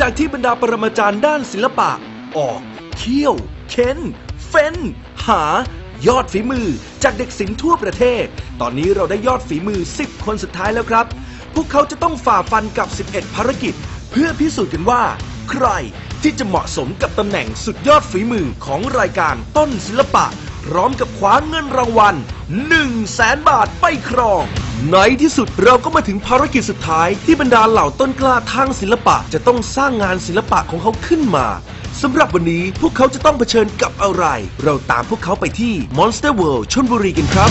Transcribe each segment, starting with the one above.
จากที่บรรดาปรมาจารย์ด้านศิลปะ ออกเคี่ยว เค้น เฟ้น หา ยอดฝีมือจากเด็กศิลป์ทั่วประเทศ ตอนนี้เราได้ยอดฝีมือ 10 คนสุดท้ายแล้วครับ พวกเขาจะต้องฝ่าฟันกับ 11 ภารกิจ เพื่อพิสูจน์กันว่า ใครที่จะเหมาะสมกับตำแหน่งสุดยอดฝีมือของรายการต้นศิลปะ พร้อมกับคว้าเงินรางวัล1 0 0 0 0แสนบาทไปครอง ในที่สุดเราก็มาถึงภารกิจสุดท้ายที่บรรดาเหล่าต้นกล้าทางศิลปะจะต้องสร้างงานศิลปะของเขาขึ้นมาสำหรับวันนี้พวกเขาจะต้องเผชิญกับอะไร เราตามพวกเขาไปที่ Monster World ชลบุรีกันครับ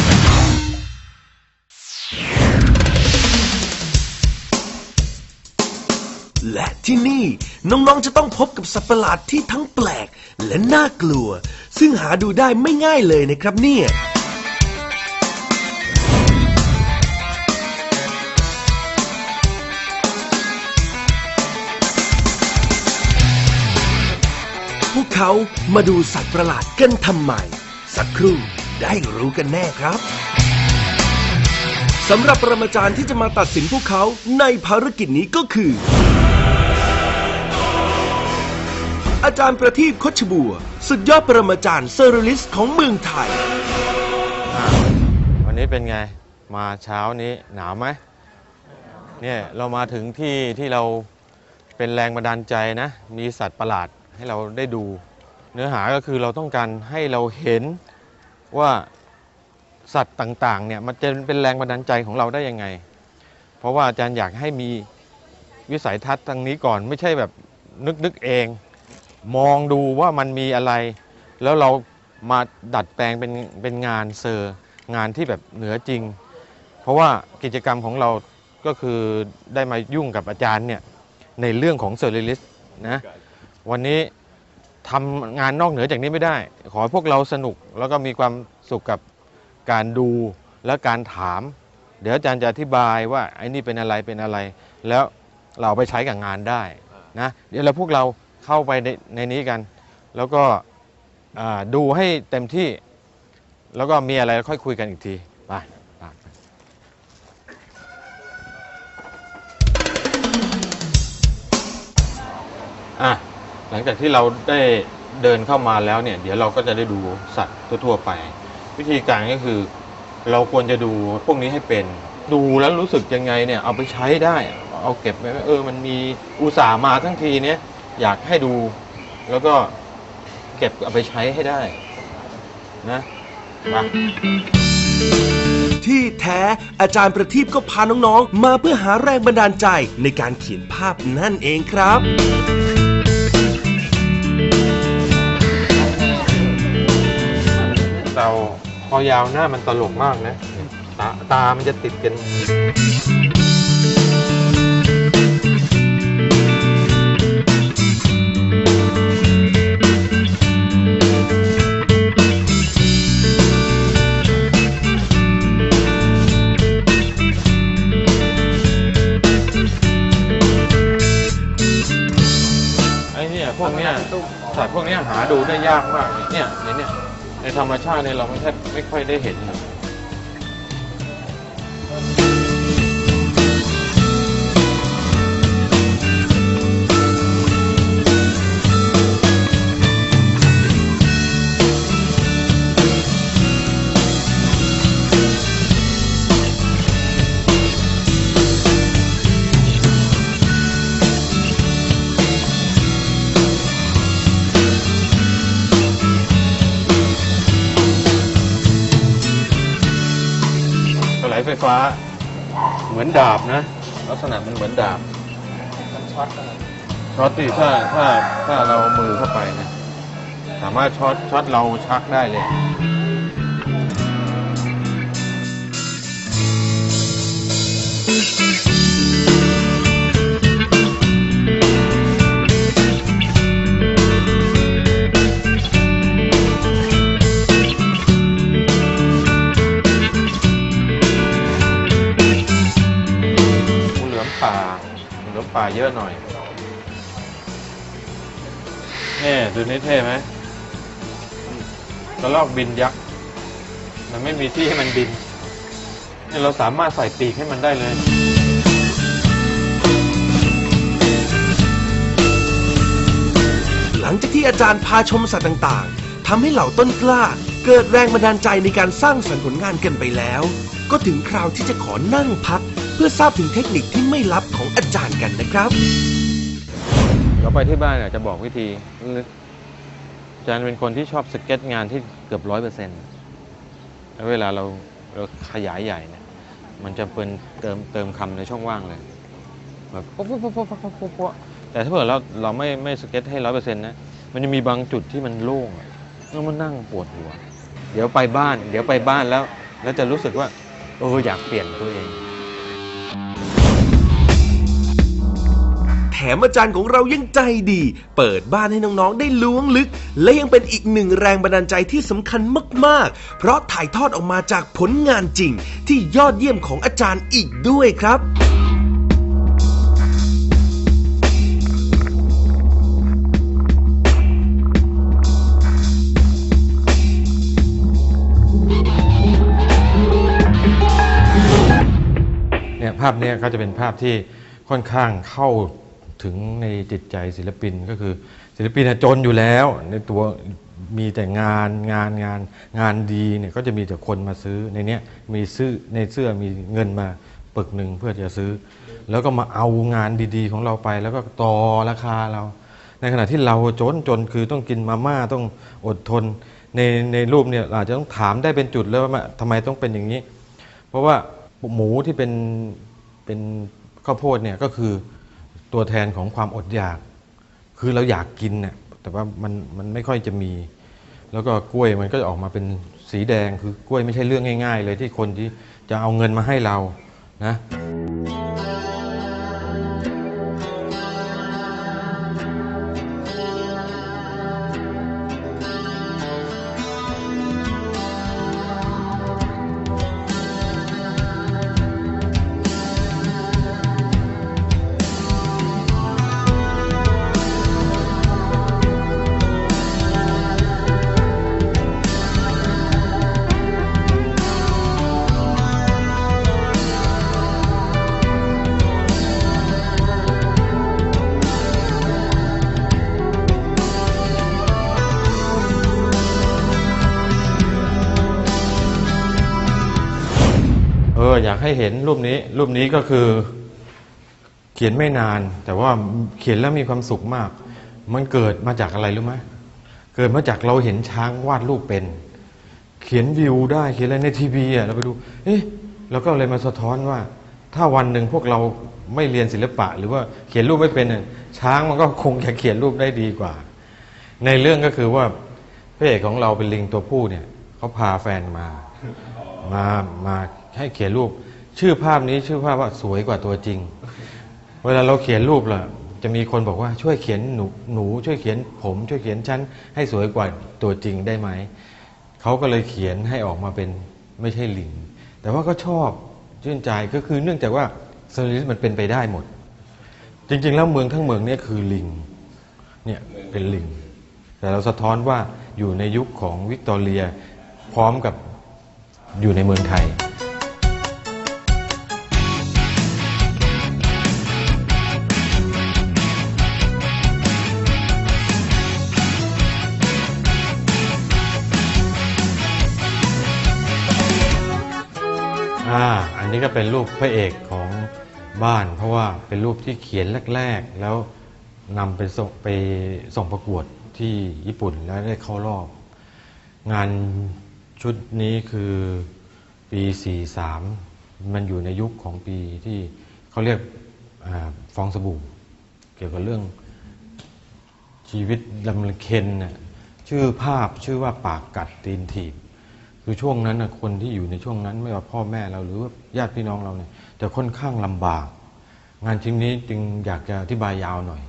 และที่นี่น้องๆจะต้องพบกับสัตว์ประหลาดที่ทั้งแปลก และน่ากลัว ซึ่งหาดูได้ไม่ง่ายเลยนะครับเนี่ย เขามาดูสัตว์ประหลาดกันทำไม สักครู่ได้รู้กันแน่ครับสำหรับปรมาจารย์ที่จะมาตัดสินพวกเขาในภารกิจนี้ก็คือ อาจารย์ประทีปคชบัว สุดยอดปรมาจารย์เซอร์ลิสของเมืองไทย วันนี้เป็นไงมาเช้านี้หนาวไหมเนี่ยเรามาถึงที่ที่เราเป็นแรงบันดาลใจนะ มีสัตว์ประหลาดให้เราได้ดู เนื้อหาก็คือเราต้องการให้เราเห็นว่าสัตว์ต่างๆเนี่ยมันจะเป็นแรงบันดาลใจของเราได้ยังไง เพราะว่าอาจารย์อยากให้มีวิสัยทัศน์ทางนี้ก่อนไม่ใช่แบบนึกนึกเอง มองดูว่ามันมีอะไร แล้วเรามาดัดแปลงเป็นเป็นงานเซอร์ งานที่แบบเหนือจริง เพราะว่ากิจกรรมของเราก็คือได้มายุ่งกับอาจารย์เนี่ยในเรื่องของเซอร์เรลิสนะวันนี้ ทำงานนอกเหนือจากนี้ไม่ได้ ขอให้พวกเราสนุกแล้วก็มีความสุขกับการดูและการถาม เดี๋ยวอาจารย์จะอธิบายว่าไอ้นี่เป็นอะไรเป็นอะไร แล้วเราไปใช้กับงานได้นะเดี๋ยวเราพวกเราเข้าไปในในนี้กัน แล้วก็ดูให้เต็มที่ แล้วก็มีอะไรค่อยคุยกันอีกทีไปไปอะ หลังจากที่เราได้เดินเข้ามาแล้วเนี่ย เดี๋ยวเราก็จะได้ดูสัตว์ทั่วๆไป วิธีการก็คือ เราควรจะดูพวกนี้ให้เป็น ดูแล้วรู้สึกยังไงเนี่ยเอาไปใช้ได้ เอาเก็บไว้เออมันมีอุตส่าห์มาทั้งทีเนี่ยอยากให้ดูแล้วก็เก็บเอาไปใช้ให้ได้นะมาที่แท้อาจารย์ประทีปก็พาน้องๆ มาเพื่อหาแรงบันดาลใจในการเขียนภาพนั่นเองครับ คอยาวหน้ามันตลกมากนะ ตาตามันจะติดกัน ไอ้เนี่ยพวกเนี้ยสัตว์พวกเนี้ยหาดูได้ยากมากเลยเนี่ยเนี่ยเนี่ย ธรรมชาติเนี่ยเราไม่แทบไม่ค่อยได้เห็นนะ ไหลไฟฟ้า เหมือนดาบนะ ลักษณะมันเหมือนดาบมันช็อตกันช็อตดิถ้าถ้าถ้าเราเอามือเข้าไปนะสามารถช็อตช็อตเราชักได้เลยงู เหลือมป่าเยอะหน่อยเนี่ยดูนี่เท่ไหมกระลอกบินยักษ์ มันไม่มีที่ให้มันบินเนี่ยเราสามารถใส่ปีกให้มันได้เลยหลังจากที่อาจารย์พาชมสัตว์ต่างๆ ทำให้เหล่าต้นกล้า เกิดแรงบันดาลใจในการสร้างสรรค์ผลงานกันไปแล้ว ก็ถึงคราวที่จะขอนั่งพัก พื่อทราบถึงเทคนิคที่ไม่ลับของอาจารย์กันนะครับ เราไปที่บ้านอาจจะบอกวิธีอาจารย์เป็นคนที่ชอบสเก็ตงานที่เกือบร้อยเปอร์เซ็นต์แล้วเวลาเราเราขยายใหญ่เนี่ยมันจะเป็นเติมเติมคำในช่องว่างเลยแบบปุ๊บปุ๊บปุ๊บปุ๊บปุ๊บปุ๊บแต่ถ้าเผื่อเราเราไม่ไม่สเก็ตให้ร้อยเปอร์เซ็นต์นะมันจะมีบางจุดที่มันโล่งแล้วมันนั่งปวดหัว เดี๋ยวไปบ้าน เดี๋ยวไปบ้านแล้ว แล้วจะรู้สึกว่าเอออยากเปลี่ยนตัวเอง มอาจารย์ของเรายังใจดี เปิดบ้านให้น้องๆ ได้ล้วงลึก และยังเป็นอีกหนึ่งแรงบันดาลใจที่สำคัญมากๆ เพราะถ่ายทอดออกมาจากผลงานจริง ที่ยอดเยี่ยมของอาจารย์อีกด้วยครับเนี่ยภาพนี้ก็จะเป็นภาพที่ค่อนข้างเข้า ถึงในจิตใจศิลปินก็คือ ศิลปินน่ะจนอยู่แล้ว ในตัวมีแต่งานงานงานงานดีเนี่ยก็จะมีแต่คนมาซื้อในเนี้ยมีซื้อในเสื้อมีเงินมาปึกหนึ่งเพื่อจะซื้อ แล้วก็มาเอางานดีๆของเราไป แล้วก็ต่อราคาเรา ในขณะที่เราจนจนคือต้องกินมาม่าต้องอดทน ในในรูปเนี่ยอาจจะต้องถามได้เป็นจุดเลยว่าทำไมต้องเป็นอย่างนี้ เพราะว่าหมูที่เป็นเป็นข้าวโพดเนี่ยก็คือ ตัวแทนของความอดอยาก คือเราอยากกินเนี่ยแต่ว่ามันมันไม่ค่อยจะมี แล้วก็กล้วยมันก็จะออกมาเป็นสีแดงคือกล้วยไม่ใช่เรื่องง่าย ๆ เลยที่คนที่จะเอาเงินมาให้เรานะ ออยากให้เห็นรูปนี้ รูปนี้ก็คือเขียนไม่นาน แต่ว่าเขียนแล้วมีความสุขมาก มันเกิดมาจากอะไรรู้ไหมเกิดมาจากเราเห็นช้างวาดรูปเป็น เขียนวิวได้เขียนอะไรในทีวีอะเราไปดู เอ๊ะเราก็เลยมาสะท้อนว่า ถ้าวันหนึ่งพวกเราไม่เรียนศิลปะ หรือว่าเขียนรูปไม่เป็นช้างมันก็คงจะเขียนรูปได้ดีกว่า ในเรื่องก็คือว่าพระเอกของเราเป็นลิงตัวผู้เนี่ยเขาพาแฟนมา มามา ให้เขียนรูป ชื่อภาพนี้ชื่อภาพว่าสวยกว่าตัวจริง เวลาเราเขียนรูปล่ะ จะมีคนบอกว่าช่วยเขียนหนูหนู ช่วยเขียนผม ช่วยเขียนฉันให้สวยกว่าตัวจริงได้ไหมเขาก็เลยเขียนให้ออกมาเป็นไม่ใช่ลิงแต่ว่าก็ชอบชื่นใจก็คือเนื่องจากว่าเซอร์ลิสมันเป็นไปได้หมด จริง ๆ แล้วเมืองทั้งเมืองเนี่ยคือลิงเนี่ยเป็นลิง แต่เราสะท้อนว่าอยู่ในยุคของวิกตอเรียพร้อมกับอยู่ในเมืองไทย นี้ก็เป็นรูปพระเอกของบ้าน เพราะว่าเป็นรูปที่เขียนแรก ๆ แล้วนำไปส่งไปส่งประกวดที่ญี่ปุ่นแล้วได้เข้ารอบ งานชุดนี้คือปี 43 มันอยู่ในยุคของปีที่เขาเรียกอฟองสบู่ เกี่ยวกับเรื่องชีวิตลำเค็นนะชื่อภาพชื่อว่าปากกัดตีนถีบ คือช่วงนั้นนะคนที่อยู่ในช่วงนั้นไม่ว่าพ่อแม่เราหรือว่าญาติพี่น้องเราเนี่ยจะค่อนข้างลำบาก งานชิ้นนี้จึงอยากจะอธิบายยาวหน่อย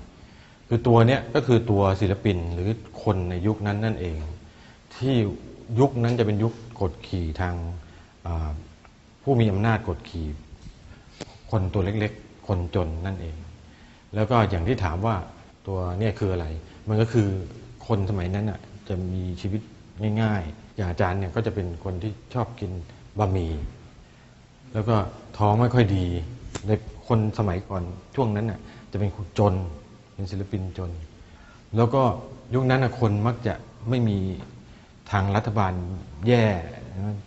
คือตัวเนี้ยก็คือตัวศิลปินหรือคนในยุคนั้นนั่นเอง ที่ยุคนั้นจะเป็นยุคกดขี่ทางผู้มีอำนาจกดขี่คนตัวเล็กๆ คนจนนั่นเอง แล้วก็อย่างที่ถามว่าตัวเนี่ยคืออะไร มันก็คือคนสมัยนั้นอะจะมีชีวิตง่าย ๆ อย่างอาจารย์เนี่ยก็จะเป็นคนที่ชอบกินบะหมี่ แล้วก็ท้องไม่ค่อยดี ในคนสมัยก่อนช่วงนั้นน่ะจะเป็นคนจน เป็นศิลปินจน แล้วก็ยุคนั้นนะคนมักจะไม่มีทางรัฐบาลแย่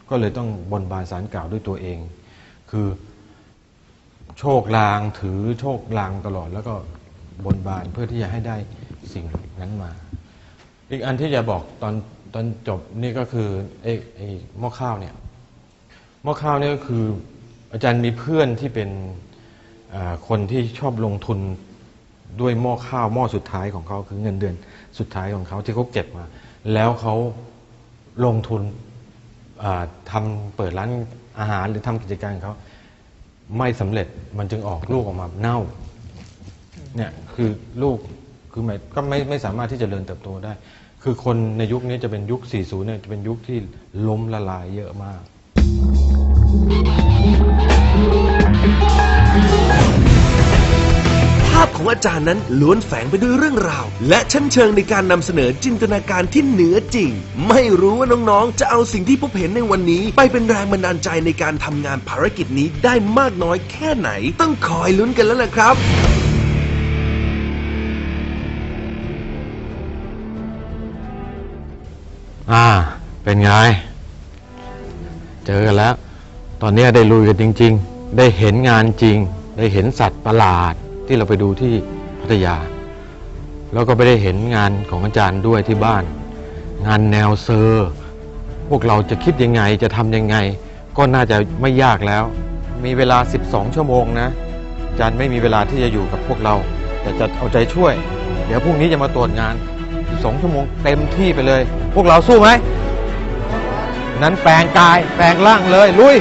ก็เลยต้องบนบานสารกล่าวด้วยตัวเอง คือโชคลางถือโชคลางตลอด แล้วก็บนบานเพื่อที่จะให้ได้สิ่งนั้นมา อีกอันที่จะบอกตอน ตอนจบนี่ก็คือไอ้ไอ้หม้อข้าวเนี่ยหม้อข้าวเนี่ยก็คืออาจารย์มีเพื่อนที่เป็นคนที่ชอบลงทุนด้วยหม้อข้าวหม้อสุดท้ายของเขาคือเงินเดือนสุดท้ายของเขาที่เขาเก็บมา แล้วเขาลงทุนอ่าทำเปิดร้านอาหารหรือทำกิจการของเขาไม่สำเร็จมันจึงออกลูกออกมาเน่าเนี่ยคือลูก คือหมายก็ไม่ไม่สามารถที่จะเริญเติบโตได้ คือคนในยุคนี้จะเป็นยุค 40 เนี่ยจะเป็นยุคที่ล้มละลายเยอะมาก ภาพของอาจารย์นั้นล้วนแฝงไปด้วยเรื่องราว และชั้นเชิงในการนำเสนอจินตนาการที่เหนือจริง ไม่รู้ว่าน้องๆ จะเอาสิ่งที่พบเห็นในวันนี้ ไปเป็นแรงบันดาลใจในการทำงานภารกิจนี้ได้มากน้อยแค่ไหน ต้องคอยลุ้นกันแล้วล่ะครับ อ่า เป็นไง เจอกันแล้ว ตอนนี้ได้ลุยกันจริง ๆ ได้เห็นงานจริง ได้เห็นสัตว์ประหลาดที่เราไปดูที่พัทยา แล้วก็ไปได้เห็นงานของอาจารย์ด้วยที่บ้าน งานแนวเซอร์ พวกเราจะคิดยังไงจะทำยังไง ก็น่าจะไม่ยากแล้ว มีเวลา 12 ชั่วโมงนะอาจารย์ไม่มีเวลาที่จะอยู่กับพวกเรา แต่จะเอาใจช่วย เดี๋ยวพรุ่งนี้จะมาตรวจงาน 12 ชั่วโมงเต็มที่ไปเลย พวกเราสู้ไหมนั้นแปลงกายแปลงร่างเลยลุย